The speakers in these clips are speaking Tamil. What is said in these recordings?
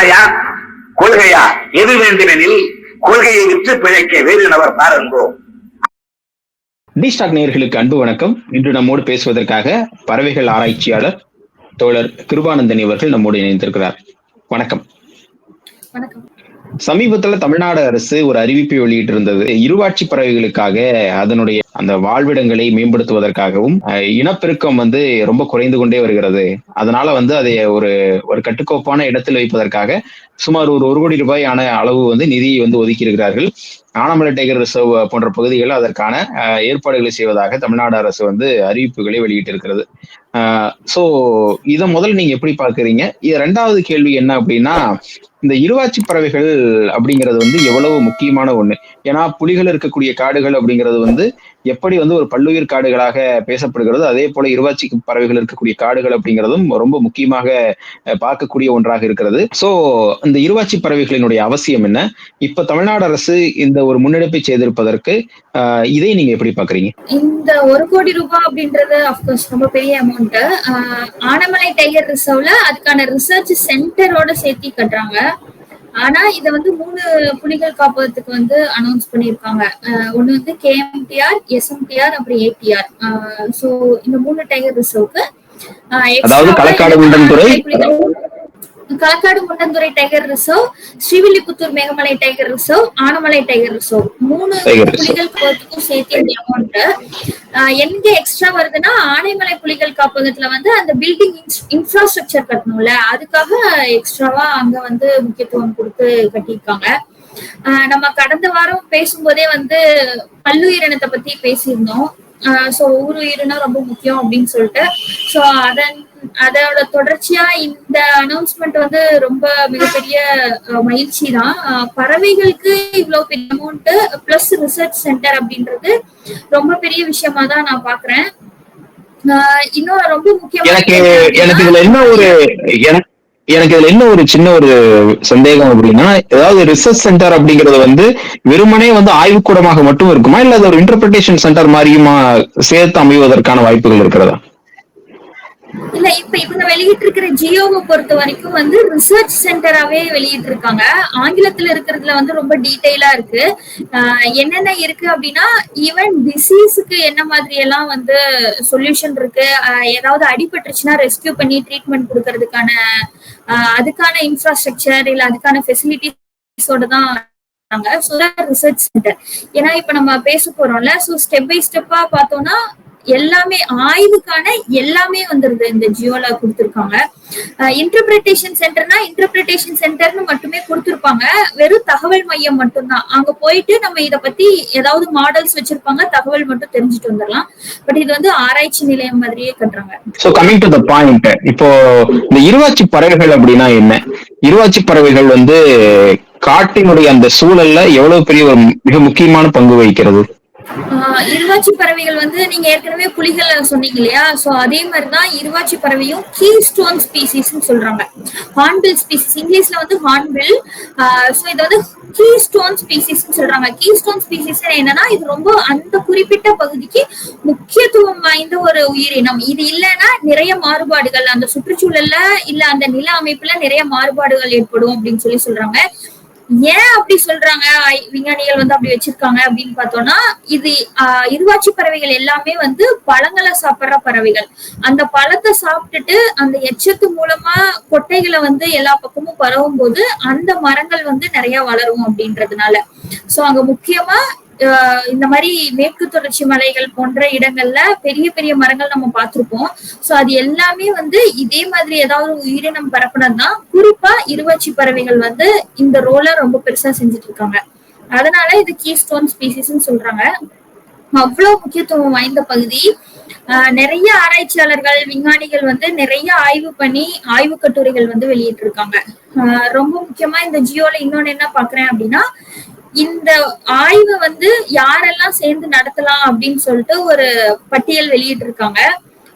ஆணையா கொள்கையா? எது வேண்டுமெனில் கொள்கையை விற்று பிழைக்க வேறு நபர் பாருங்கோ டி ஸ்டாக் நேயர்களுக்கு அன்பு வணக்கம். இன்று நம்மோடு பேசுவதற்காக பறவைகள் ஆராய்ச்சியாளர் தோழர் கிருபானந்தன் அவர்கள் நம்மோடு இணைந்திருக்கிறார். வணக்கம். வணக்கம். சமீபத்துல தமிழ்நாடு அரசு ஒரு அறிவிப்பை வெளியிட்டிருந்தது. இருவாட்சி பறவைகளுக்காக அதனுடைய அந்த வாழ்விடங்களை மேம்படுத்துவதற்காகவும் அஹ், இனப்பெருக்கம் வந்து ரொம்ப குறைந்து கொண்டே வருகிறது. அதனால வந்து அதை ஒரு ஒரு கட்டுக்கோப்பான இடத்தில் வைப்பதற்காக சுமார் ஒரு ஒரு கோடி ரூபாயான அளவு வந்து நிதியை வந்து ஒதுக்கி இருக்கிறார்கள் ஆனமலை டைகர் ரிசர்வ் போன்ற பகுதிகள் அதற்கான அஹ், ஏற்பாடுகளை செய்வதாக தமிழ்நாடு அரசு வந்து அறிவிப்புகளை வெளியிட்டிருக்கிறது. சோ இதை முதல்ல நீங்க எப்படி பாக்குறீங்க இது ரெண்டாவது கேள்வி என்ன அப்படின்னா இந்த இருவாச்சி பறவைகள் அப்படிங்கிறது வந்து எவ்வளவு முக்கியமான ஒண்ணு? ஏன்னா புலிகள் இருக்கக்கூடிய காடுகள் அப்படிங்கிறது வந்து எப்படி வந்து ஒரு பல்லுயிர் காடுகளாக பேசப்படுகிறது அதே போல இருவாச்சி பறவைகள் இருக்கக்கூடிய காடுகள் அப்படிங்கிறதும் ரொம்ப முக்கியமாக பார்க்கக்கூடிய ஒன்றாக இருக்கிறது. சோ இந்த இருவாச்சி பறவைகளினுடைய அவசியம் என்ன? இப்ப தமிழ்நாடு அரசு இந்த ஒரு முன்னெடுப்பை செய்திருப்பதற்கு இதை நீங்க எப்படி பாக்குறீங்க இந்த ஒரு கோடி ரூபாய் அப்படின்றது அப்கோர்ஸ் ரொம்ப பெரிய அமௌண்ட் ஆனமலை டைகர் ரிசர்வ்ல அதுக்கான ரிசர்ச் சென்டரோட சேர்த்து கட்டுறாங்க. ஆனா இத வந்து மூணு புலிகள் காப்பகத்துக்கு வந்து அனௌன்ஸ் பண்ணிருக்காங்க ஒண்ணு வந்து கேஎம்டிஆர் எஸ்எம்டிஆர் அப்புறம் ஏடிஆர் சோ இந்த மூணு டைகர் ரிசர்வ்க்கு அதாவது Kalakkad Kalakkad Mundanthurai tiger reserve Srivilliputhur Megamalai tiger reserve Anamalai tiger reserve மூணு. புலிகள் காப்பகத்துக்கும் சேர்த்து இந்த அமௌண்ட் எங்க எக்ஸ்ட்ரா வருதுன்னா ஆனைமலை புலிகள் காப்பகத்துல வந்து அந்த பில்டிங் இன்ஃப்ராஸ்ட்ரக்சர் கட்டணும்ல. அதுக்காக எக்ஸ்ட்ராவா அங்க வந்து முக்கியத்துவம் கொடுத்து கட்டியிருக்காங்க. ஆஹ் நம்ம கடந்த வாரம் பேசும்போதே வந்து பல்லுயிரினத்தை பத்தி பேசியிருந்தோம். சோ ஒவ்வொரு உயிரினா ரொம்ப முக்கியம் அப்படின்னு சொல்லிட்டு. சோ அதன் அதோட தொடர்ச்சியா இந்த அனௌன்ஸ்மெண்ட் வந்து ரொம்ப மிகப்பெரிய அஹ், மகிழ்ச்சி தான் பறவைகளுக்கு இவ்வளவு பெரிய அமௌண்ட் பிளஸ் ரிசர்ச் சென்டர் அப்படின்றது ரொம்ப பெரிய விஷயமா தான் நான் பாக்குறேன். ஆஹ் இன்னும் ரொம்ப முக்கியமான எனக்கு எனக்கு இதுல என்ன ஒரு எனக்கு எனக்கு இதுல என்ன ஒரு சின்ன ஒரு சந்தேகம் அப்படின்னா ஏதாவது ரிசர்ச் சென்டர் அப்படிங்கறது வந்து வெறுமனே வந்து ஆய்வுக்கூடமாக மட்டும் இருக்குமா? இல்ல அது ஒரு இன்டர்பிரிட்டேஷன் சென்டர் மாதிரியுமா சேர்த்து அமைவதற்கான வாய்ப்புகள் இருக்கிறதா? இல்ல இப்ப இவங்க வெளியிட்டு இருக்கிற ஜியோவை பொறுத்த வரைக்கும் வந்து ரிசர்ச் சென்டராவே வெளியிட்டு இருக்காங்க ஆங்கிலத்துல இருக்கிறதுல வந்து ரொம்ப டீடைலா இருக்கு. ஆஹ் என்னென்ன இருக்கு அப்படின்னா ஈவன் டிசீஸுக்கு என்ன மாதிரி எல்லாம் வந்து சொல்யூஷன் இருக்கு ஏதாவது அடிபட்டுருச்சுன்னா ரெஸ்கியூ பண்ணி ட்ரீட்மெண்ட் கொடுக்கறதுக்கான அதுக்கான இன்ஃப்ராஸ்ட்ரக்சர் இல்ல அதுக்கான ஃபெசிலிட்டிஸோட தான் ரிசர்ச் சென்டர் ஏன்னா இப்ப நம்ம பேச போறோம்ல சோ ஸ்டெப் பை ஸ்டெப்பா பார்த்தோம்னா எல்லாமே ஆய்வுக்கான எல்லாமே வந்துருது இந்த ஜியோல கொடுத்துருக்காங்க. இன்டர்பிரிட்டேஷன் சென்டர்னா இன்டர்பிரிட்டேஷன் சென்டர்னு மட்டுமே கொடுத்துருப்பாங்க. வெறும் தகவல் மையம் மட்டும்தான். அங்க போயிட்டு நம்ம இத பத்தி ஏதாவது மாடல்ஸ் வச்சிருப்பாங்க தகவல் மட்டும் தெரிஞ்சுட்டு வந்துடலாம். பட் இது வந்து ஆராய்ச்சி நிலையம் மாதிரியே கட்டுறாங்க. So coming to the point இப்போ இந்த இருவாச்சி பறவைகள் அப்படின்னா என்ன? இருவாச்சி பறவைகள் வந்து காட்டினுடைய அந்த சூழல்ல எவ்வளவு பெரிய ஒரு மிக முக்கியமான பங்கு வகிக்கிறது? இருவாச்சி பறவைகள் வந்து நீங்க ஏற்கனவே புலிகள் சொன்னீங்க இல்லையா? சோ அதே மாதிரிதான் இருவாச்சி பறவையும் கீ ஸ்டோன் ஸ்பீசிஸ் சொல்றாங்க. ஹார்ன்பில் ஸ்பீசிஸ் இங்கிலீஷ்ல வந்து ஹார்ன்பில் சோ இது வந்து கீ ஸ்டோன் ஸ்பீசிஸ் சொல்றாங்க. கீ ஸ்டோன் ஸ்பீசிஸ் என்னன்னா இது ரொம்ப அந்த குறிப்பிட்ட பகுதிக்கு முக்கியத்துவம் வாய்ந்த ஒரு உயிரினம் இது இல்லைன்னா நிறைய மாறுபாடுகள் அந்த சுற்றுச்சூழல்ல இல்ல அந்த நில அமைப்புல நிறைய மாறுபாடுகள் ஏற்படும் அப்படின்னு சொல்லி சொல்றாங்க. ஏன் அப்படி சொல்றாங்க? ஐ- விஞ்ஞானிகள் வந்து அப்படி வச்சிருக்காங்க அப்படின்னு பார்த்தோம்னா இது ஆஹ், இருவாச்சி பறவைகள் எல்லாமே வந்து பழங்களை சாப்பிடுற பறவைகள். அந்த பழத்தை சாப்பிட்டுட்டு அந்த எச்சத்து மூலமா கொட்டைகளை வந்து எல்லா பக்கமும் பரவும் போது அந்த மரங்கள் வந்து நிறைய வளரும் அப்படின்றதுனால. சோ அங்க முக்கியமா இந்த மாதிரி மேற்கு தொடர்ச்சி மலைகள் போன்ற இடங்கள்ல பெரிய பெரிய மரங்கள் நம்ம பார்த்திருப்போம். சோ அது எல்லாமே வந்து இதே மாதிரி ஏதாவது ஒரு உயிரினம் பரப்புனதுதான் குறிப்பா இருவாச்சி பறவைகள் வந்து இந்த ரோலை ரொம்ப பெருசா செஞ்சுட்டு இருக்காங்க அதனால இது கீ ஸ்டோன் ஸ்பீசிஸ்ன்னு சொல்றாங்க. அவ்வளவு முக்கியத்துவம் வாய்ந்த பகுதி. நிறைய ஆராய்ச்சியாளர்கள் விஞ்ஞானிகள் வந்து நிறைய ஆய்வு பண்ணி ஆய்வு கட்டுரைகள் வந்து வெளியிட்டு இருக்காங்க ரொம்ப முக்கியமா இந்த ஜியோல இன்னொன்னு என்ன பாக்குறேன் அப்படின்னா இந்த ஆய்வை வந்து யாரெல்லாம் சேர்ந்து நடத்தலாம் அப்படின்னு சொல்லிட்டு ஒரு பட்டியல் வெளியிட்டு இருக்காங்க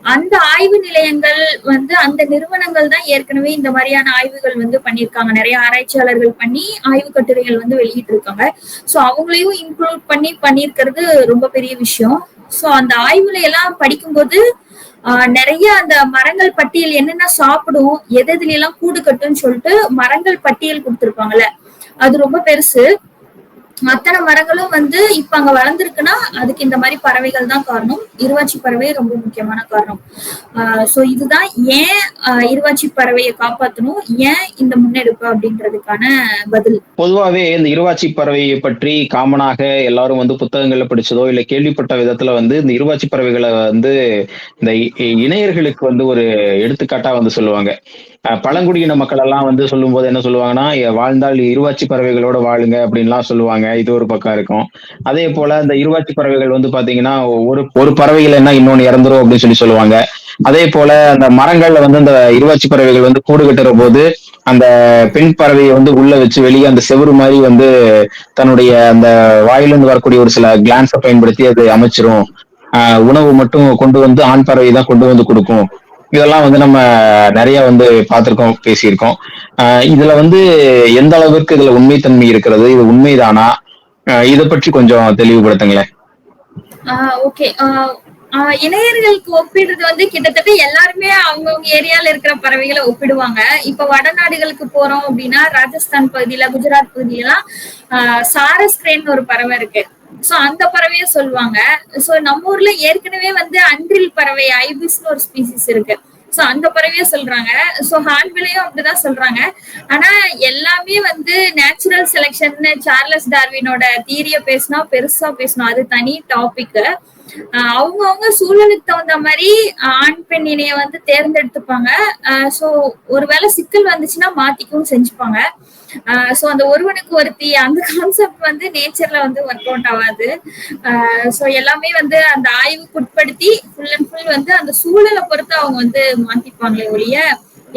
அந்த ஆய்வு நிலையங்கள் வந்து அந்த நிறுவனங்கள் தான் ஏற்கனவே இந்த மாதிரியான ஆய்வுகள் வந்து பண்ணியிருக்காங்க. நிறைய ஆராய்ச்சியாளர்கள் பண்ணி ஆய்வு கட்டுரைகள் வந்து வெளியிட்டு இருக்காங்க அவங்களையும் இன்க்ளூட் பண்ணி பண்ணியிருக்கிறது ரொம்ப பெரிய விஷயம். ஸோ அந்த ஆய்வுல எல்லாம் படிக்கும்போது ஆஹ் நிறைய அந்த மரங்கள் பட்டியல் என்னென்ன சாப்பிடும் எது எதுல எல்லாம் கூடு கட்டும்னு சொல்லிட்டு மரங்கள் பட்டியல் கொடுத்துருப்பாங்கல்ல. அது ரொம்ப பெருசு. அத்தனை மரங்களும் வந்து இப்ப அங்க வளர்ந்துருக்குன்னா அதுக்கு இந்த மாதிரி பறவைகள் தான் காரணம். இருவாச்சி பறவை ரொம்ப முக்கியமான காரணம். ஆஹ் சோ இதுதான் ஏன் இருவாச்சி பறவையை காப்பாத்தணும்? ஏன் இந்த முன்னெடுப்பு அப்படின்றதுக்கான பதில்? பொதுவாவே இந்த இருவாச்சி பறவையை பற்றி காமனாக எல்லாரும் வந்து புத்தகங்கள்ல படிச்சதோ இல்ல கேள்விப்பட்ட விதத்துல வந்து இந்த இருவாச்சி பறவைகளை வந்து இந்த இணையர்களுக்கு வந்து ஒரு எடுத்துக்காட்டா வந்து சொல்லுவாங்க. பழங்குடியின மக்கள் எல்லாம் வந்து சொல்லும் போது என்ன சொல்லுவாங்கன்னா வாழ்ந்தால் இருவாச்சி பறவைகளோட வாழுங்க அப்படின்லாம் சொல்லுவாங்க. இது ஒரு பக்கம் இருக்கும். அதே போல இந்த இருவாச்சி பறவைகள் வந்து பாத்தீங்கன்னா ஒரு ஒரு பறவைகள் என்ன இன்னொன்னு இறந்துரும் அப்படின்னு சொல்லி சொல்லுவாங்க. அதே போல அந்த மரங்கள்ல வந்து அந்த இருவாச்சி பறவைகள் வந்து கூடு கட்டுற போது அந்த பெண் பறவையை வந்து உள்ள வச்சு வெளியே அந்த செவுரு மாதிரி வந்து தன்னுடைய அந்த வாயிலிருந்து வரக்கூடிய ஒரு சில கிளான்ஸை பயன்படுத்தி அது அமைச்சிரும். ஆஹ் உணவு மட்டும் கொண்டு வந்து ஆண் பறவை தான் கொண்டு வந்து கொடுக்கும். இதெல்லாம் வந்து நம்ம நிறைய வந்து பார்த்துருக்கோம் பேசியிருக்கோம். ஆஹ் இதுல வந்து எந்த அளவிற்கு இதுல உண்மைத்தன்மை இருக்கிறது இது உண்மைதானா? ஆஹ் இதை பற்றி கொஞ்சம் தெளிவுபடுத்துங்களேன். ஓகே இணையர்களுக்கு ஒப்பிடுறது வந்து கிட்டத்தட்ட எல்லாருமே அவங்கவுங்க ஏரியால இருக்கிற பறவைகளை ஒப்பிடுவாங்க. இப்ப வடநாடுகளுக்கு போறோம் அப்படின்னா ராஜஸ்தான் பகுதியில குஜராத் பகுதியெல்லாம் சாரஸ் சாரஸ்கிரேன் ஒரு பறவை இருக்கு. சோ அந்த பறவைய சொல்லுவாங்க. சோ நம்ம ஊர்ல ஏற்கனவே வந்து அன்றில் பறவை ஐபிஸ்னு ஒரு ஸ்பீசிஸ் இருக்கு. சோ அந்த பறவைய சொல்றாங்க. சோ ஹார்ன்பிலையும் அப்படிதான் சொல்றாங்க. ஆனா எல்லாமே வந்து நேச்சுரல் செலெக்ஷன் சார்லஸ் டார்வினோட தீரிய பேசினா பெருசா பேசணும் அது தனி டாபிக் அவங்கவுங்க சூழலுக்கு தகுந்த மாதிரி ஆண் பெண் இணைய வந்து தேர்ந்தெடுத்துப்பாங்க. சோ ஒருவேளை சிக்கல் வந்துச்சுன்னா மாத்திக்கவும் செஞ்சுப்பாங்க. சோ அந்த ஒருவனுக்கு ஒருத்தி அந்த கான்செப்ட் வந்து நேச்சர்ல வந்து ஒர்க் அவுட் ஆகாது. சோ எல்லாமே வந்து அந்த ஆய்வுக்கு உட்படுத்தி ஃபுல் அண்ட் ஃபுல் வந்து அந்த சூழலை பொறுத்து அவங்க வந்து மாத்திப்பாங்களே ஒழிய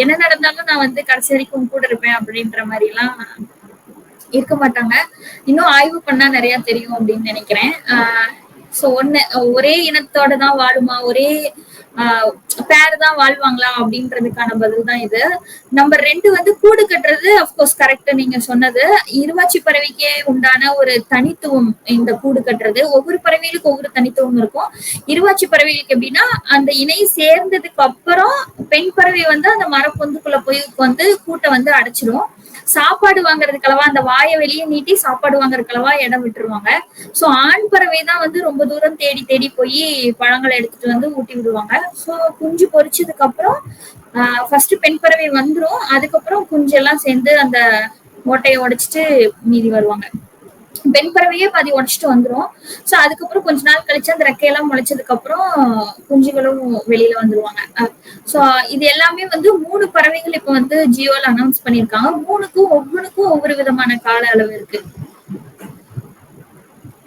என்ன நடந்தாலும் நான் வந்து கடைசி வரைக்கும் கூட இருப்பேன் அப்படின்ற மாதிரி எல்லாம் இருக்க மாட்டாங்க. இன்னும் ஆய்வு பண்ணா நிறைய தெரியும் அப்படின்னு நினைக்கிறேன். சோ ஒண்ணு ஒரே இனத்தோட தான் வாழுமா? ஒரே பேர் தான் வாழ்வாங்களா அப்படின்றதுக்கான பதில் தான் இது. நம்பர் ரெண்டு வந்து கூடு கட்டுறது அப்கோர்ஸ் கரெக்ட் நீங்க சொன்னது. இருவாச்சி பறவைக்கே உண்டான ஒரு தனித்துவம் இந்த கூடு கட்டுறது. ஒவ்வொரு பறவைகளுக்கும் ஒவ்வொரு தனித்துவம் இருக்கும். இருவாச்சி பறவைகளுக்கு எப்படின்னா அந்த இணை சேர்ந்ததுக்கு அப்புறம் பெண் பறவை வந்து அந்த மரப்பொந்துக்குள்ள போய் வந்து கூட்டை வந்து அடைச்சிரும். சாப்பாடு வாங்குறதுக்கலவா அந்த வாயை வெளியே நீட்டி சாப்பாடு வாங்குறதுக்கலவா இடம் விட்டுருவாங்க. சோ ஆண் பறவை தான் வந்து ரொம்ப தூரம் தேடி தேடி போய் பழங்களை எடுத்துட்டு வந்து ஊட்டி விடுவாங்க. ஸோ குஞ்சு பொரிச்சதுக்கு அப்புறம் ஃபர்ஸ்ட் பெண் பறவை வந்துரும். அதுக்கப்புறம் குஞ்சு எல்லாம் சேர்ந்து அந்த மொட்டையை உடைச்சிட்டு மீதி வருவாங்க. பெண் பறவையே பாதி உடைச்சிட்டு வந்துரும். சோ அதுக்கப்புறம் கொஞ்ச நாள் கழிச்சு அந்த ரெக்கையெல்லாம் முளைச்சதுக்கு அப்புறம் குஞ்சுகளும் வெளியில வந்துருவாங்க. சோ இது எல்லாமே வந்து மூணு பறவைகள் இப்ப வந்து ஜியோல அனௌன்ஸ் பண்ணிருக்காங்க மூணுக்கும் ஒவ்வொன்றுக்கும் ஒவ்வொரு விதமான கால அளவு இருக்கு.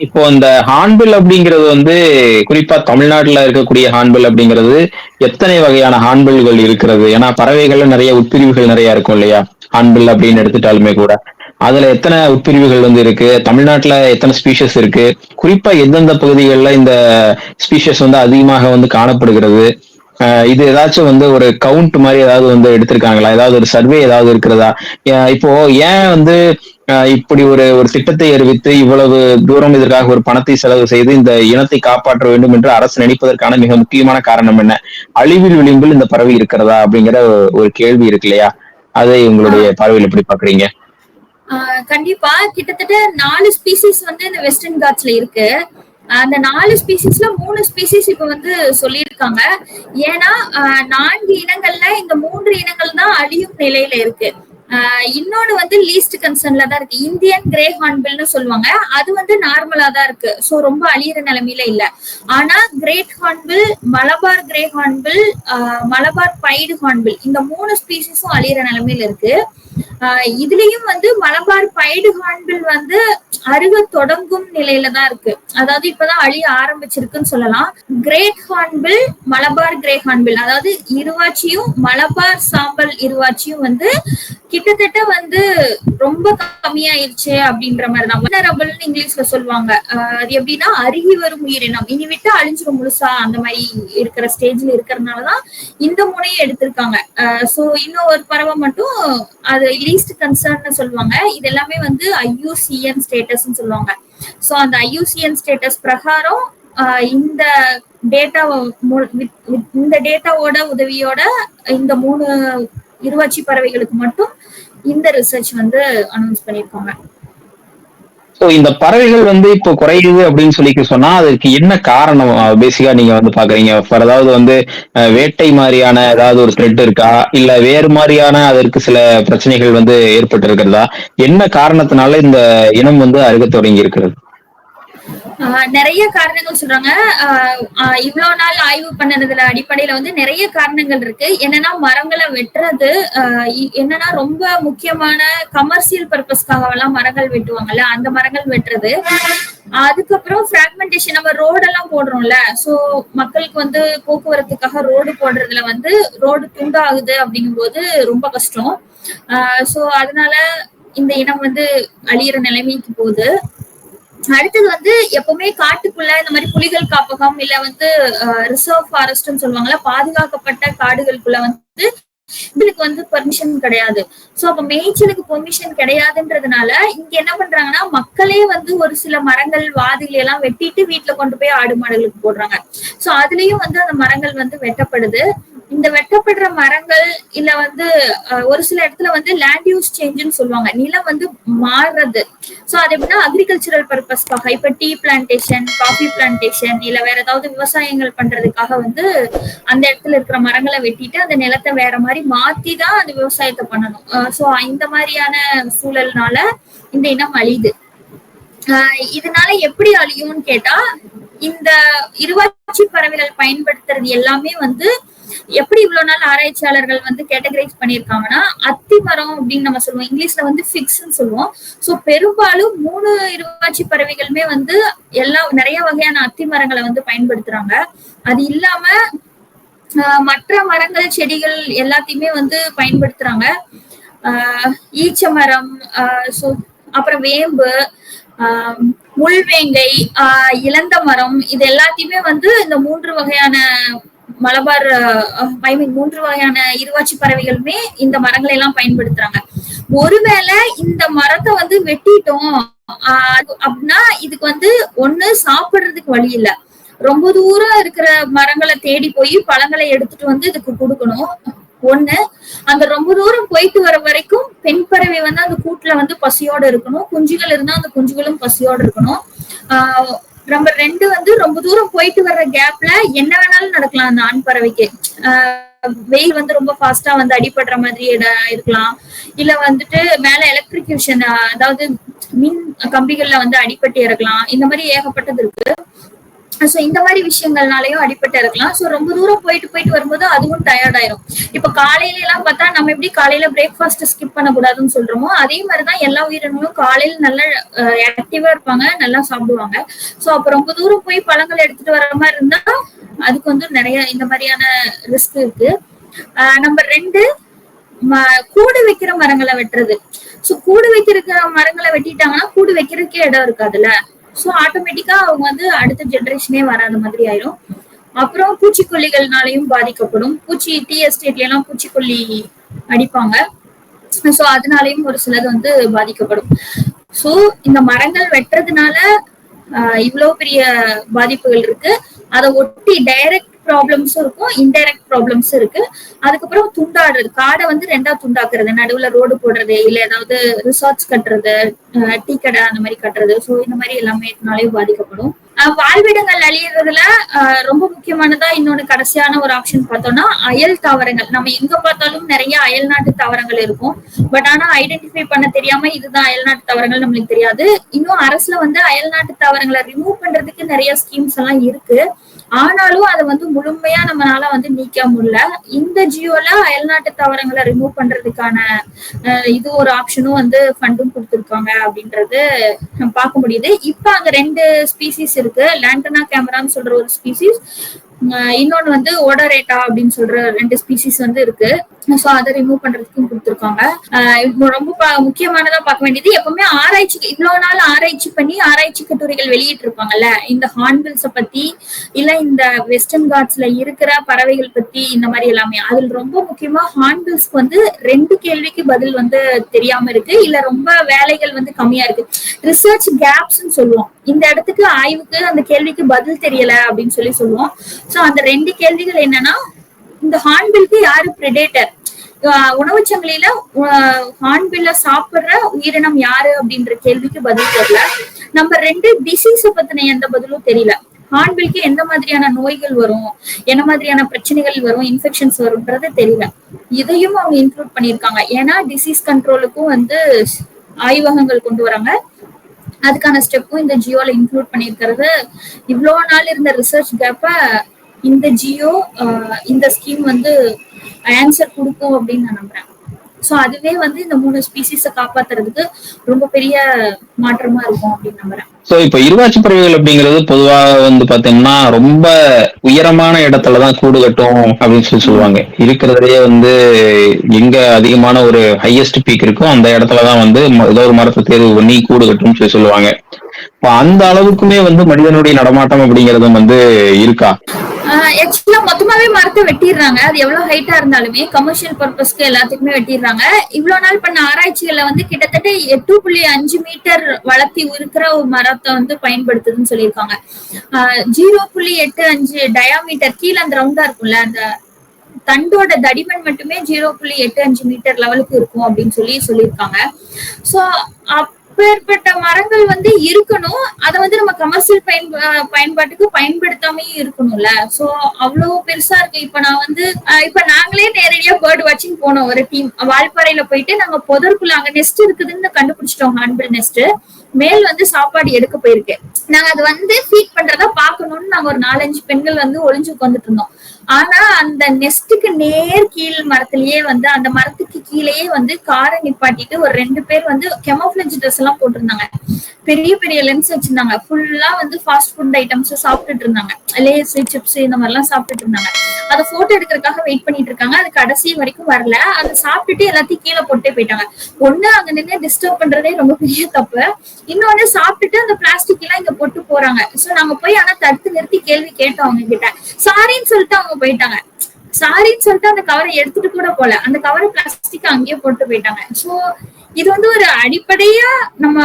இப்போ இந்த ஹான்பில் அப்படிங்கிறது வந்து குறிப்பா தமிழ்நாட்டுல இருக்கக்கூடிய ஹான்பில் அப்படிங்கிறது எத்தனை வகையான ஹான்பில்கள் இருக்கிறது? ஏன்னா பறவைகள்ல நிறைய உட்பிரிவுகள் நிறைய இருக்கும் இல்லையா? ஹான்பில் அப்படின்னு எடுத்துட்டாலுமே கூட. அதுல எத்தனை உட்பிரிவுகள் வந்து இருக்கு? தமிழ்நாட்டுல எத்தனை ஸ்பீஷஸ் இருக்கு? குறிப்பா எந்தெந்த பகுதிகளில் இந்த ஸ்பீஷஸ் வந்து அதிகமாக வந்து காணப்படுகிறது? இது ஏதாச்சும் வந்து ஒரு கவுண்ட் மாதிரி ஏதாவது வந்து எடுத்திருக்காங்களா? ஏதாவது ஒரு சர்வே ஏதாவது இருக்கிறதா? இப்போ ஏன் வந்து இப்படி ஒரு ஒரு திட்டத்தை அறிவித்து இவ்வளவு தூரம் இதற்காக ஒரு பணத்தை செலவு செய்து இந்த இனத்தை காப்பாற்ற வேண்டும் என்று அரசு நினைப்பதற்கான மிக முக்கியமான காரணம் என்ன? அழிவில் விளிம்பில் இந்த பறவை இருக்கிறதா அப்படிங்கிற ஒரு கேள்வி இருக்கு இல்லையா? அதை உங்களுடைய பார்வையில் எப்படி பாக்குறீங்க கண்டிப்பா. கிட்டத்தட்ட நாலு ஸ்பீசிஸ் வந்து இந்த வெஸ்டர்ன் காட்ஸ்ல இருக்கு. அந்த நாலு ஸ்பீசிஸ்ல மூணு ஸ்பீசிஸ் இப்ப வந்து சொல்லியிருக்காங்க. ஏன்னா நான்கு இனங்கள்ல இந்த மூன்று இனங்கள் தான் அழியும் நிலையில இருக்கு. இன்னொன்னு வந்து லீஸ்ட் கன்சர்ன்ல தான் இருக்கு. இந்தியன் கிரே ஹார்ன்பில்னு சொல்லுவாங்க. அது வந்து நார்மலா தான் இருக்கு. சோ ரொம்ப அழியிற நிலைமையில இல்ல. ஆனா great hornbill Malabar grey hornbill Malabar pied hornbill இந்த மூணு ஸ்பீசிஸும் அழியிற நிலைமையில இருக்கு. இதுலயும் வந்து மலபார் பைடு ஹார்ன்பில் வந்து அருக தொடங்கும் நிலையில தான் இருக்கு. அதாவது இப்பதான் அழிய ஆரம்பிச்சிருக்குன்னு சொல்லலாம். Great hornbill Malabar grey hornbill அதாவது இருவாச்சியும் மலபார் சாம்பல் இருவாச்சியும் வந்து கிட்டத்தட்ட வந்து ரொம்ப கம்மியாயிருச்சு அப்படின்ற மாதிரி தான் வனரபிள்னு இங்கிலீஷ்ல சொல்லுவாங்க. அது எப்படின்னா அருகி வரும் உயிரினம். இனி விட்டு அழிஞ்சிரும் முழுசா அந்த மாதிரி இருக்கிற ஸ்டேஜ்ல இருக்கிறதுனாலதான் இந்த முனையை எடுத்திருக்காங்க. சோ இன்னும் ஒரு பறவை மட்டும் அது லீஸ்ட் கன்சர்ன் சொல்லுவாங்க. இது எல்லாமே வந்து ஐயூசிஎன் ஸ்டேட்டஸ் சொல்லுவாங்க. சோ அந்த ஐயூசிஎன் ஸ்டேட்டஸ் பிரகாரம் இந்த டேட்டா இந்த டேட்டாவோட உதவியோட இந்த மூணு இருவாச்சி பறவைகளுக்கு மட்டும் இந்த ரிசர்ச் வந்து அனௌன்ஸ் பண்ணியிருக்காங்க இந்த பறவைகள் வந்து இப்போ குறையுது அப்படின்னு சொல்லி சொன்னா அதுக்கு என்ன காரணம் பேசிக்கா நீங்க வந்து பாக்குறீங்க? ஃபார் அதாவது வந்து வேட்டை மாதிரியான ஏதாவது ஒரு த்ரெட் இருக்கா? இல்ல வேறு மாதிரியான அதற்கு சில பிரச்சனைகள் வந்து ஏற்பட்டு இருக்கிறதா என்ன காரணத்தினால இந்த இனம் வந்து அருக தொடங்கி இருக்கிறது? நிறைய காரணங்கள் சொல்றாங்க. இவ்வளவு நாள் ஆய்வு பண்ணதுல அடிப்படையில வந்து நிறைய காரணங்கள் இருக்கு. என்னன்னா மரங்களை வெட்டுறது என்னன்னா ரொம்ப முக்கியமான கமர்ஷியல் பர்பஸ்க்காக எல்லாம் மரங்கள் வெட்டுவாங்கல்ல அந்த மரங்கள் வெட்டுறது. அதுக்கப்புறம் பிராக்மெண்டேஷன் நம்ம ரோடெல்லாம் போடுறோம்ல சோ மக்களுக்கு வந்து போக்குவரத்துக்காக ரோடு போடுறதுல வந்து ரோடு துண்டாகுது அப்படிங்கும்போது ரொம்ப கஷ்டம். சோ அதனால இந்த இனம் வந்து அழியிற நிலைமைக்கு போகுது. அடுத்தது வந்து எப்பவுமே காட்டுக்குள்ள இந்த மாதிரி புலிகள் காப்பகம் இல்ல வந்து ரிசர்வ் ஃபாரஸ்ட்னு சொல்லுவாங்கல்ல பாதுகாக்கப்பட்ட காடுகளுக்குள்ள வந்து இதுக்கு வந்து பெர்மிஷன் கிடையாது. சோ அப்ப மேய்ச்சலுக்கு பெர்மிஷன் கிடையாதுன்றதுனால இங்க என்ன பண்றாங்கன்னா மக்களே வந்து ஒரு சில மரங்கள் வாதிகள் எல்லாம் வெட்டிட்டு வீட்டுல கொண்டு போய் ஆடு மாடுகளுக்கு போடுறாங்க. சோ அதுலயும் வந்து அந்த மரங்கள் வந்து வெட்டப்படுது. இந்த வெட்டப்படுற மரங்கள் இல்ல வந்து அஹ், ஒரு சில இடத்துல வந்து லேண்ட் யூஸ் சேஞ்சுன்னு சொல்லுவாங்க. நிலம் வந்து மாறுறது. சோ அது எப்படின்னா அக்ரிகல்ச்சரல் பர்பஸ்க்காக இப்ப டீ பிளான்டேஷன் காஃபி பிளான்டேஷன் இல்ல வேற ஏதாவது விவசாயங்கள் பண்றதுக்காக வந்து அந்த இடத்துல இருக்கிற மரங்களை வெட்டிட்டு அந்த நிலத்தை வேற மாதிரி மாத்தி தான் அந்த விவசாயத்தை பண்ணணும். சோ இந்த மாதிரியான சூழல்னால இந்த இனம் அழியுது. ஆஹ் இதனால எப்படி அழியும்னு கேட்டா இந்த இருவாட்சி பறவைகள் பயன்படுத்துறது எல்லாமே வந்து எப்படி இவ்வளவு நாள் ஆராய்ச்சியாளர்கள் வந்து கேட்டகரைஸ் பண்ணியிருக்காங்கன்னா அத்தி மரம் அப்படின்னு நம்ம சொல்லுவோம். இங்கிலீஷ்ல வந்து ஃபிக்ஸ்ன்னு சொல்லுவோம். சோ பெரும்பாலும் மூணு இருவாச்சி பறவைகளுமே வந்து எல்லா நிறைய வகையான அத்தி மரங்களை வந்து பயன்படுத்துறாங்க. அது இல்லாம ஆஹ் மற்ற மரங்கள் செடிகள் எல்லாத்தையுமே வந்து பயன்படுத்துறாங்க. ஆஹ் ஈச்ச மரம் ஆஹ் அப்புறம் வேம்பு ஆஹ் முள்வேங்கை ஆஹ் இளந்த மரம் இது எல்லாத்தையுமே வந்து இந்த மூன்று வகையான மலபார் ஐ மீன் மூன்று வகையான இருவாச்சி பறவைகளுமே இந்த மரங்களை எல்லாம் பயன்படுத்துறாங்க. ஒருவேளை இந்த மரத்தை வந்து வெட்டிட்டோம் அது- அப்படின்னா இதுக்கு வந்து ஒண்ணு சாப்பிடுறதுக்கு வழி இல்ல. ரொம்ப தூரம் இருக்கிற மரங்களை தேடி போய் பழங்களை எடுத்துட்டு வந்து இதுக்கு கொடுக்கணும். ஒண்ணு அந்த ரொம்ப தூரம் போயிட்டு வர வரைக்கும் பெண் பறவை வந்து அந்த கூட்டுல வந்து பசியோட இருக்கணும். குஞ்சுகள் இருந்தா அந்த குஞ்சுகளும் பசியோட இருக்கணும். ஆஹ் நம்பர் ரெண்டு வந்து ரொம்ப தூரம் போயிட்டு வர்ற கேப்ல என்ன வேணாலும் நடக்கலாம் அந்த ஆண் பறவைக்கு. ஆஹ் வெயில் வந்து ரொம்ப ஃபாஸ்டா வந்து அடிபடுற மாதிரி இருக்கலாம். இல்ல வந்துட்டு மேல எலக்ட்ரிக்யூஷன் அதாவது மின் கம்பிகள்ல வந்து அடிபட்டு இறக்கலாம். இந்த மாதிரி ஏகப்பட்டது இருக்கு. ஸோ இந்த மாதிரி விஷயங்கள்னாலயும் அடிபட்டு இருக்கலாம். ஸோ ரொம்ப தூரம் போயிட்டு போயிட்டு வரும்போது அதுவும் டயர்ட் ஆயிரும். இப்போ காலையில எல்லாம் பார்த்தா நம்ம எப்படி காலையில பிரேக்ஃபாஸ்ட் ஸ்கிப் பண்ணக்கூடாதுன்னு சொல்றோமோ அதே மாதிரிதான் எல்லா உயிரினங்களும் காலையில நல்லா ஆக்டிவா இருப்பாங்க நல்லா சாப்பிடுவாங்க. ஸோ அப்போ ரொம்ப தூரம் போய் பழங்கள் எடுத்துட்டு வர மாதிரி இருந்தா அதுக்கு வந்து நிறைய இந்த மாதிரியான ரிஸ்க் இருக்கு. நம்பர் ரெண்டு ம- கூடு வைக்கிற மரங்களை வெட்டுறது. சோ கூடு வைக்கிற மரங்களை வெட்டிட்டாங்கன்னா கூடு வைக்கிறதுக்கே இடம் இருக்காதுல்ல. சோ ஆட்டோமேட்டிக்கா அவங்க வந்து அடுத்த ஜெனரேஷனே வராத மாதிரி ஆயிரும். அப்புறம் பூச்சிக்கொல்லிகள்னாலையும் பாதிக்கப்படும். பூச்சி டீ எஸ்டேட்ல எல்லாம் பூச்சிக்கொல்லி அடிப்பாங்க. சோ அதனாலயும் ஒரு சிலது வந்து பாதிக்கப்படும். சோ இந்த மரங்கள் வெட்டுறதுனால ஆஹ் இவ்வளவு பெரிய பாதிப்புகள் இருக்கு. அதை ஒட்டி டைரக்ட் ப்ராப்ளம்ஸும் இருக்கும் இன்டைரக்ட் ப்ராப்ளம்ஸும் இருக்கு. அதுக்கப்புறம் துண்டாடுறது காடை வந்து ரெண்டா துண்டாக்குறது. நடுவுல ரோடு போடுறது இல்ல ஏதாவது ரிசார்ட்ஸ் கட்டுறது டீ கடை அந்த மாதிரி கட்டுறது. சோ இந்த மாதிரி எல்லாமே இதனாலேயும் பாதிக்கப்படும். வாழ்விடங்கள் அழியறதுல ரொம்ப முக்கியமானதா இன்னொன்னு கடைசியான ஒரு ஆப்ஷன் பார்த்தோம்னா அயல் தாவரங்கள். நம்ம எங்க பார்த்தாலும் நிறைய அயல் நாட்டு தாவரங்கள் இருக்கும். பட் ஆனா ஐடென்டிஃபை பண்ண தெரியாம இதுதான் அயல் நாட்டு தாவரங்கள் நம்மளுக்கு தெரியாது. இன்னும் அரசுல வந்து அயல் நாட்டு தாவரங்களை ரிமூவ் பண்றதுக்கு நிறைய ஸ்கீம்ஸ் எல்லாம் இருக்கு. ஆனாலும் அதை வந்து முழுமையா நம்மளால வந்து நீக்க முடியல. இந்த ஜியோல அயல்நாட்டு தாவரங்களை ரிமூவ் பண்றதுக்கான இது ஒரு ஆப்ஷனும் வந்து ஃபண்டும் கொடுத்துருக்காங்க அப்படின்றது நம்ம பார்க்க முடியுது. இப்ப அங்க ரெண்டு ஸ்பீசிஸ் இருக்கு. லேண்டனா கேமரான்னு சொல்ற ஒரு ஸ்பீசிஸ் இன்னொன்னு வந்து ஓடரேட்டா அப்படின்னு சொல்ற ரெண்டு ஸ்பீசிஸ் வந்து இருக்கு. ஸோ அதை ரிமூவ் பண்றதுக்கும் கொடுத்துருக்காங்க. இப்போ ரொம்ப முக்கியமானதா பார்க்க வேண்டியது எப்பவுமே ஆராய்ச்சிக்கு இவ்வளவு நாள் ஆராய்ச்சி பண்ணி ஆராய்ச்சி கட்டுரைகள் வெளியிட்டு இருப்பாங்கல்ல இந்த ஹார்ன்பில்ஸ பத்தி இல்ல இந்த வெஸ்டர்ன் காட்ஸ்ல இருக்கிற பறவைகள் பத்தி இந்த மாதிரி எல்லாமே. அதுல ரொம்ப முக்கியமா ஹார்ன்பில்ஸ்க்கு வந்து ரெண்டு கேள்விக்கு பதில் வந்து தெரியாம இருக்கு இல்ல ரொம்ப வேலைகள் வந்து கம்மியா இருக்கு. ரிசர்ச் கேப்ஸ் சொல்லுவோம். இந்த இடத்துக்கு ஆய்வுக்கு அந்த கேள்விக்கு பதில் தெரியல அப்படின்னு சொல்லி சொல்லுவோம். சோ அந்த ரெண்டு கேள்விகள் என்னன்னா இந்த ஹார்ன்பில்க்கு யாரு பிரிடேட்டர் உணவு சங்கிலியில ஹார்ன்பில்ல சாப்பிடுற உயிரினம் யாரு அப்படின்ற கேள்விக்கு பதில் தெரியல. நம்ம ரெண்டு டிசீஸ பத்தின எந்த பதிலும் தெரியல. ஹார்ன்பில்க்கு எந்த மாதிரியான நோய்கள் வரும் என்ன மாதிரியான பிரச்சனைகள் வரும் இன்ஃபெக்ஷன்ஸ் வரும்ன்றது தெரியல. இதையும் அவங்க இன்க்ளூட் பண்ணியிருக்காங்க. ஏன்னா டிசீஸ் கண்ட்ரோலுக்கும் வந்து ஆய்வகங்கள் கொண்டு வராங்க. அதுக்கான ஸ்டெப்பும் இந்த ஜியோல இன்க்ளூட் பண்ணியிருக்கிறது. இவ்வளோ நாள் இருந்த ரிசர்ச் கேப்ப இந்த ஜியோ இந்த ஸ்கீம் வந்து ஆன்சர் கொடுக்கும் அப்படின்னு நான் நம்புறேன். ஸோ அதுவே வந்து இந்த மூணு ஸ்பீசிஸை காப்பாத்துறதுக்கு ரொம்ப பெரிய மாற்றமா இருக்கும் அப்படின்னு நம்புறேன். சோ இப்ப இருவாட்சி பறவைகள் அப்படிங்கிறது பொதுவா வந்து பாத்தீங்கன்னா ரொம்ப உயரமான இடத்துலதான் கூடு கட்டும் அப்படின்னு சொல்லி சொல்லுவாங்க. இருக்கிறதுலயே வந்து எங்க அதிகமான ஒரு ஹையஸ்ட் பீக் இருக்கோ அந்த இடத்துலதான் வந்து ஏதோ ஒரு மரத்தை தேர்வு பண்ணி கூடு கட்டும்னு சொல்லி சொல்லுவாங்க. இப்ப அந்த அளவுக்குமே வந்து மனிதனுடைய நடமாட்டம் அப்படிங்கறதும் வந்து இருக்கா? ஆக்சுவலா மொத்தமாவே மரத்தை வெட்டிடுறாங்க. அது எவ்வளவு ஹைட்டா இருந்தாலுமே கமர்ஷியல் பர்பஸ்க்கு எல்லாத்துக்குமே வெட்டிடுறாங்க. இவ்வளவு நாள் பண்ண ஆராய்ச்சிகள்ல வந்து கிட்டத்தட்ட எட்டு புள்ளி அஞ்சு மீட்டர் வளர்த்தி இருக்கிற ஒரு மரத்தை வந்து பயன்படுத்துதுன்னு சொல்லியிருக்காங்க. ஜீரோ புள்ளி எட்டு அஞ்சு டயாமீட்டர் கீழே அந்த ரவுண்டா இருக்கும்ல அந்த தண்டோட தடிமன் மட்டுமே ஜீரோ புள்ளி எட்டு அஞ்சு மீட்டர் லெவலுக்கு இருக்கும் அப்படின்னு சொல்லி சொல்லியிருக்காங்க. சோ அப்பேற்பட்ட மரங்கள் வந்து இருக்கணும். அதை வந்து நம்ம கமர்ஷியல் பயன் பயன்பாட்டுக்கு பயன்படுத்தாமையும் இருக்கணும்ல. சோ அவ்வளவு பெருசா இருக்கு. இப்ப நான் வந்து இப்ப நாங்களே நேரடியா பேர்ட் வாட்சிங் போனோம் ஒரு டீம் வால்பாறையில போயிட்டு நாங்க புதருக்குள்ள அங்க நெஸ்ட் இருக்குதுன்னு கண்டுபிடிச்சிட்டோம் ஹான்பில் நெஸ்ட் மேல் வந்து சாப்பாடு எடுக்க போயிருக்கு. நாங்க அது வந்து ஃபீட் பண்றதா பாக்கணும்னு நாங்க ஒரு நாலஞ்சு பெண்கள் வந்து ஒளிஞ்சு உட்காந்துட்டு இருந்தோம். ஆனா அந்த நெஸ்டுக்கு நேர் கீழ் மரத்திலேயே வந்து அந்த மரத்துக்கு கீழேயே வந்து காரை நிப்பாட்டிட்டு ஒரு ரெண்டு பேர் வந்து கெமோஃபிளஜ் ட்ரெஸ் எல்லாம் போட்டிருந்தாங்க. பெரிய பெரிய லென்ஸ் வச்சிருந்தாங்க. ஃபுல்லா வந்து ஃபாஸ்ட் ஃபுட் ஐட்டம்ஸ் சாப்பிட்டுட்டு இருந்தாங்க. லேஸ் சிப்ஸ் இந்த மாதிரி எல்லாம் சாப்பிட்டுட்டு இருந்தாங்க. அதை போட்டோ எடுக்கிறதுக்காக வெயிட் பண்ணிட்டு இருக்காங்க. அது கடைசி வரைக்கும் வரல. அதை சாப்பிட்டுட்டு எல்லாத்தையும் கீழே போட்டே போயிட்டாங்க. ஒண்ணு அங்க நின்று டிஸ்டர்ப் பண்றதே ரொம்ப பெரிய தப்பு. இன்னொன்னு சாப்பிட்டுட்டு அந்த பிளாஸ்டிக் எல்லாம் இங்க போட்டு போறாங்க. சோ நாங்க போய் ஆனா தடுத்து நிறுத்தி கேள்வி கேட்டோம் அவங்க கிட்ட சாரின்னு சொல்லிட்டு அவங்க போயிட்டாங்க. சாரின்னு சொல்லிட்டு அந்த கவரை எடுத்துட்டு கூட போல. அந்த கவரை பிளாஸ்டிக் அங்கேயே போட்டு போயிட்டாங்க. சோ இது வந்து ஒரு அடிப்படையா நம்ம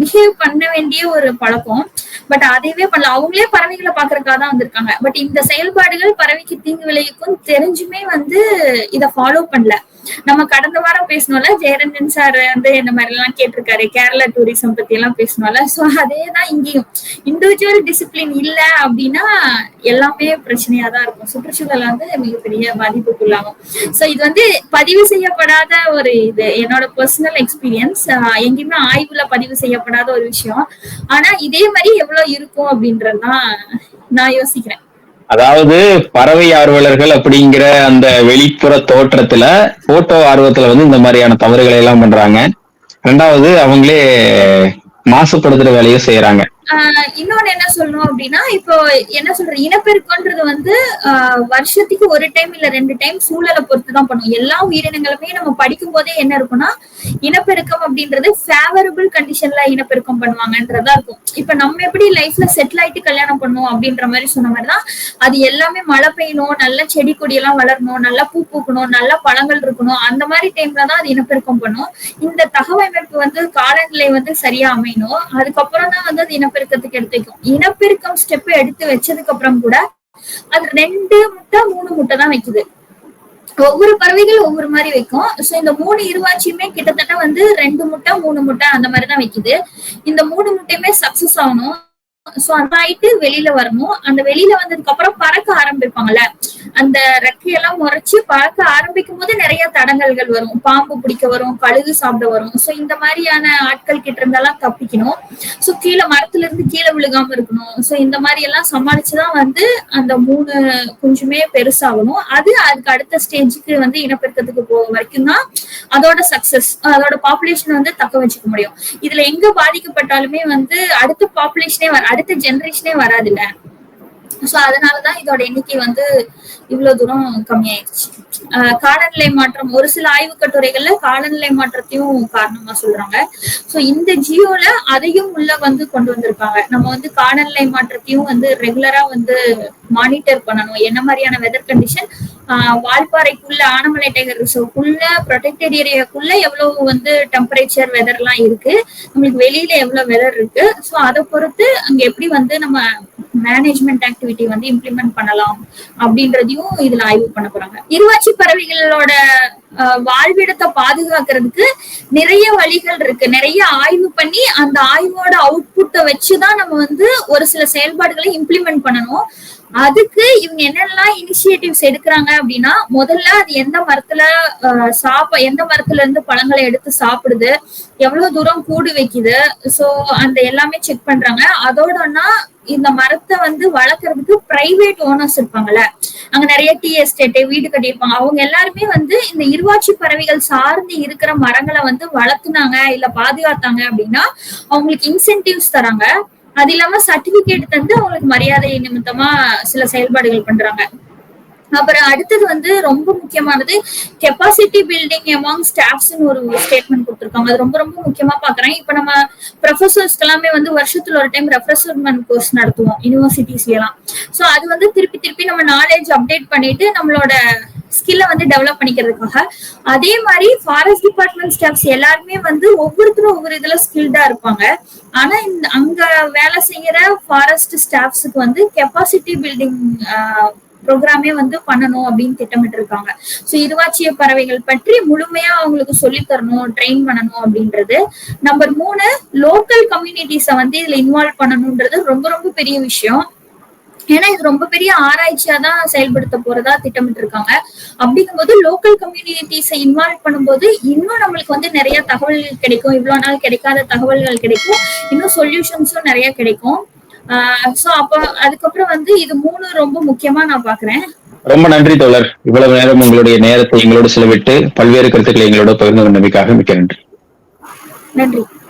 பிஹேவ் பண்ண வேண்டிய ஒரு பழக்கம். பட் அதையவே பண்ணல. அவங்களே பறவைகளை பாக்குறதுக்காக தான் வந்திருக்காங்க. பட் இந்த செயல்பாடுகள் பறவைக்கு தீங்கு விளைவிக்கும் தெரிஞ்சுமே வந்து இத ஃபாலோ பண்ணல. நம்ம கடந்த வாரம் பேசணும்ல ஜெயரஞ்சன் சார் வந்து இந்த மாதிரி எல்லாம் கேட்டிருக்காரு கேரளா டூரிசம் பத்தி எல்லாம் பேசணும்ல சோ அதேதான் இங்கேயும். இண்டிவிஜுவல் டிசிப்ளின் இல்ல அப்படின்னா எல்லாமே பிரச்சனையா தான் இருக்கும். சுற்றுச்சூழல் வந்து மிகப்பெரிய பாதிப்புக்குள்ளாகும். சோ இது வந்து பதிவு செய்யப்படாத ஒரு இது. என்னோட பர்சனல் எக்ஸ்பீரியன்ஸ் எங்கேயுமே ஆய்வுல பதிவு செய்யப்படாத ஒரு விஷயம். ஆனா இதே மாதிரி எவ்வளவு இருக்கும் அப்படின்றதுதான் நான் யோசிக்கிறேன். அதாவது பறவை ஆர்வலர்கள் அப்படிங்கிற அந்த வெளிப்புற தோற்றத்துல போட்டோ ஆர்வத்துல வந்து இந்த மாதிரியான தவறுகளை எல்லாம் பண்றாங்க. ரெண்டாவது அவங்களே மாசுபடுத்துற வேலையும் செய்யறாங்க. இன்னொன்னு என்ன சொல்லணும் அப்படின்னா இப்போ என்ன சொல்ற இனப்பெருக்கன்றது வந்து ஆஹ் வருஷத்துக்கு ஒரு டைம் இல்ல ரெண்டு டைம் சூழலை பொறுத்து தான் பண்ணும். எல்லா உயிரினங்களுமே நம்ம படிக்கும் போதே என்ன இருக்கும்னா இனப்பெருக்கம் அப்படின்றது ஃபேவரபிள் கண்டிஷன்ல இனப்பெருக்கம் பண்ணுவாங்கன்றதா இருக்கும். இப்ப நம்ம எப்படி லைஃப்ல செட்டில் ஆயிட்டு கல்யாணம் பண்ணுவோம் அப்படின்ற மாதிரி சொன்ன மாதிரிதான் அது எல்லாமே மழை பெய்யணும் நல்ல செடி கொடி எல்லாம் வளரணும் நல்லா பூ பூக்கணும் நல்ல பழங்கள் இருக்கணும் அந்த மாதிரி டைம்ல தான் அது இனப்பெருக்கம் பண்ணும். இந்த தகவமைப்பு வந்து காலநிலை வந்து சரியா அமையணும். அதுக்கப்புறம் தான் வந்து அது இனப்பெருக்கத்துக்கு எடுத்து வைக்கும். இனப்பெருக்கம் ஸ்டெப் எடுத்து வச்சதுக்கு அப்புறம் கூட அது ரெண்டு முட்டை மூணு முட்டை தான் வைக்குது. ஒவ்வொரு பறவைகள் ஒவ்வொரு மாதிரி வைக்கும். சோ இந்த மூணு இருவாச்சியுமே கிட்டத்தட்ட வந்து ரெண்டு முட்டை மூணு முட்டை அந்த மாதிரி தான் வைக்குது. இந்த மூணு முட்டையுமே சக்சஸ் ஆகணும். சோ அந்த ஆயிட்டு வெளியில வரணும். அந்த வெளியில வந்ததுக்கு அப்புறம் பறக்க ஆரம்பிப்பாங்கல்ல? அந்த ரெக்கையெல்லாம் முறைச்சு பறக்க ஆரம்பிக்கும் போது நிறைய தடங்கல்கள் வரும். பாம்பு பிடிக்க வரும் கழுகு சாப்பிட வரும். சோ இந்த மாதிரியான ஆட்கள் கிட்ட இருந்தெல்லாம் தப்பிக்கணும். சோ கீழே மரத்துல இருந்து கீழே விழுகாம இருக்கணும். சோ இந்த மாதிரி எல்லாம் சமாளிச்சுதான் வந்து அந்த மூணு குஞ்சுமே பெருசாகணும். அது அதுக்கு அடுத்த ஸ்டேஜுக்கு வந்து இனப்பெருக்கத்துக்கு போக வரைக்கும் தான் அதோட சக்சஸ் அதோட பாப்புலேஷன் வந்து தக்க வச்சுக்க முடியும். இதுல எங்க பாதிக்கப்பட்டாலுமே வந்து அடுத்த பாப்புலேஷனே வர அடுத்த ஜென்ரேஷனே வராதுல்ல? சோ அதனாலதான் இதோட எண்ணிக்கை வந்து இவ்வளவு தூரம் கம்மியாயிருச்சு ஆஹ் காலநிலை மாற்றம் ஒரு சில ஆய்வு கட்டுரைகள்ல காலநிலை மாற்றத்தையும் காரணமா சொல்றாங்க. சோ இந்த ஜியோல அதையும் உள்ள வந்து கொண்டு வந்திருக்காங்க நம்ம வந்து காலநிலை மாற்றத்தையும் வந்து ரெகுலரா வந்து மானிட்டர் பண்ணணும். என்ன மாதிரியான வெதர் கண்டிஷன் வால்பாறைக்குள்ள ஆனமலை டைகர் ரிசர்வ்க்குள்ள ப்ரொடெக்டட் ஏரியாக்குள்ள எவ்வளவு வந்து டெம்பரேச்சர் வெதர் எல்லாம் இருக்கு? நம்மளுக்கு வெளியில எவ்வளவு வெதர் இருக்கு? சோ அதை பொறுத்து அங்க எப்படி வந்து நம்ம மேனேஜ்மெண்ட் ஆக்டிவிட்டி வந்து இம்ப்ளிமெண்ட் பண்ணலாம் அப்படின்றதையும் இதுல ஆய்வு பண்ண போறாங்க. இருவாச்சி பறவைகளோட வாழ்விடத்தை பாதுகாக்கிறதுக்கு நிறைய வழிகள் இருக்கு. நிறைய ஆய்வு பண்ணி அந்த ஆய்வோட அவுட்புட்டை வச்சுதான் நம்ம வந்து ஒரு சில செயல்பாடுகளை இம்ப்ளிமெண்ட் பண்ணணும். அதுக்கு இவங்க என்னெல்லாம் இனிஷியேட்டிவ்ஸ் எடுக்கிறாங்க அப்படின்னா முதல்ல அது எந்த மரத்துல சாப்ப எந்த மரத்துல இருந்து பழங்களை எடுத்து சாப்பிடுது எவ்வளவு தூரம் கூடு வைக்குது சோ அந்த எல்லாமே செக் பண்றாங்க. அதோடனா இந்த மரத்தை வந்து வளர்க்கறதுக்கு பிரைவேட் ஓனர்ஸ் இருப்பாங்கல்ல. அங்க நிறைய டீ எஸ்டேட் வீடு கட்டியிருப்பாங்க. அவங்க எல்லாருமே வந்து இந்த இருவாச்சி பறவைகள் சார்ந்து இருக்கிற மரங்களை வந்து வளர்த்துனாங்க இல்ல பாதுகாத்தாங்க அப்படின்னா அவங்களுக்கு இன்சென்டிவ்ஸ் தராங்க. அது இல்லாம சர்டிபிகேட் தந்து அவங்களுக்கு மரியாதை நிமித்தமா சில செயல்பாடுகள் பண்றாங்க. அப்புறம் அடுத்தது வந்து ரொம்ப முக்கியமானது கெப்பாசிட்டி பில்டிங் எமாங் ஸ்டாஃப்ஸ்னு ஒரு ஸ்டேட்மெண்ட் கொடுத்துருக்காங்க. அது ரொம்ப ரொம்ப முக்கியமா பாக்குறேன் இப்ப நம்ம ப்ரொஃபசர்ஸ்க்கு எல்லாமே வந்து வருஷத்துல ஒரு டைம் ரெஃப்ரெஷர்மெண்ட் கோர்ஸ் நடத்துவோம் யூனிவர்சிட்டிஸ்ல எல்லாம். சோ அது வந்து திருப்பி திருப்பி நம்ம நாலேஜ் அப்டேட் பண்ணிட்டு நம்மளோட ஸ்கில்ல வந்து டெவலப் பண்ணிக்கிறதுக்காக. அதே மாதிரி ஃபாரஸ்ட் டிபார்ட்மெண்ட் ஸ்டாஃப்ஸ் எல்லாருமே வந்து ஒவ்வொருத்தரும் ஒவ்வொரு இதுல ஸ்கில்டா இருப்பாங்க. ஆனா இந்த அங்க வேலை செய்யற ஃபாரஸ்ட் ஸ்டாஃப்ஸுக்கு வந்து கெப்பாசிட்டி பில்டிங் ப்ரோக்ராமே வந்து பண்ணணும் அப்படின்னு திட்டமிட்டு இருக்காங்க ஸோ இருவாச்சிய பறவைகள் பற்றி முழுமையா அவங்களுக்கு சொல்லி தரணும் ட்ரெயின் பண்ணணும் அப்படின்றது. நம்பர் மூணு லோக்கல் கம்யூனிட்டிஸை வந்து இதுல இன்வால்வ் பண்ணணும்ன்றது ரொம்ப ரொம்ப பெரிய விஷயம். ஏன்னா இது ரொம்ப பெரிய ஆராய்ச்சியா தான் செயல்படுத்த போறதா திட்டமிட்டு இருக்காங்க அப்படிங்கும்போது லோக்கல் கம்யூனிட்டிஸை இன்வால்வ் பண்ணும்போது இன்னும் நம்மளுக்கு வந்து நிறைய தகவல்கள் கிடைக்கும். இவ்வளவு நாள் கிடைக்காத தகவல்கள் கிடைக்கும். இன்னும் சொல்யூஷன்ஸும் நிறைய கிடைக்கும். சோ அப்ப அதுக்கப்புறம் வந்து இது மூணு ரொம்ப முக்கியமா நான் பாக்குறேன். ரொம்ப நன்றி தோழர். இவ்வளவு நேரம் உங்களுடைய நேரத்தை எங்களோடு செலவிட்டு பல்வேறு கருத்துக்களை எங்களோட பகிர்ந்து கொண்டமைக்காக மிக்க நன்றி. நன்றி.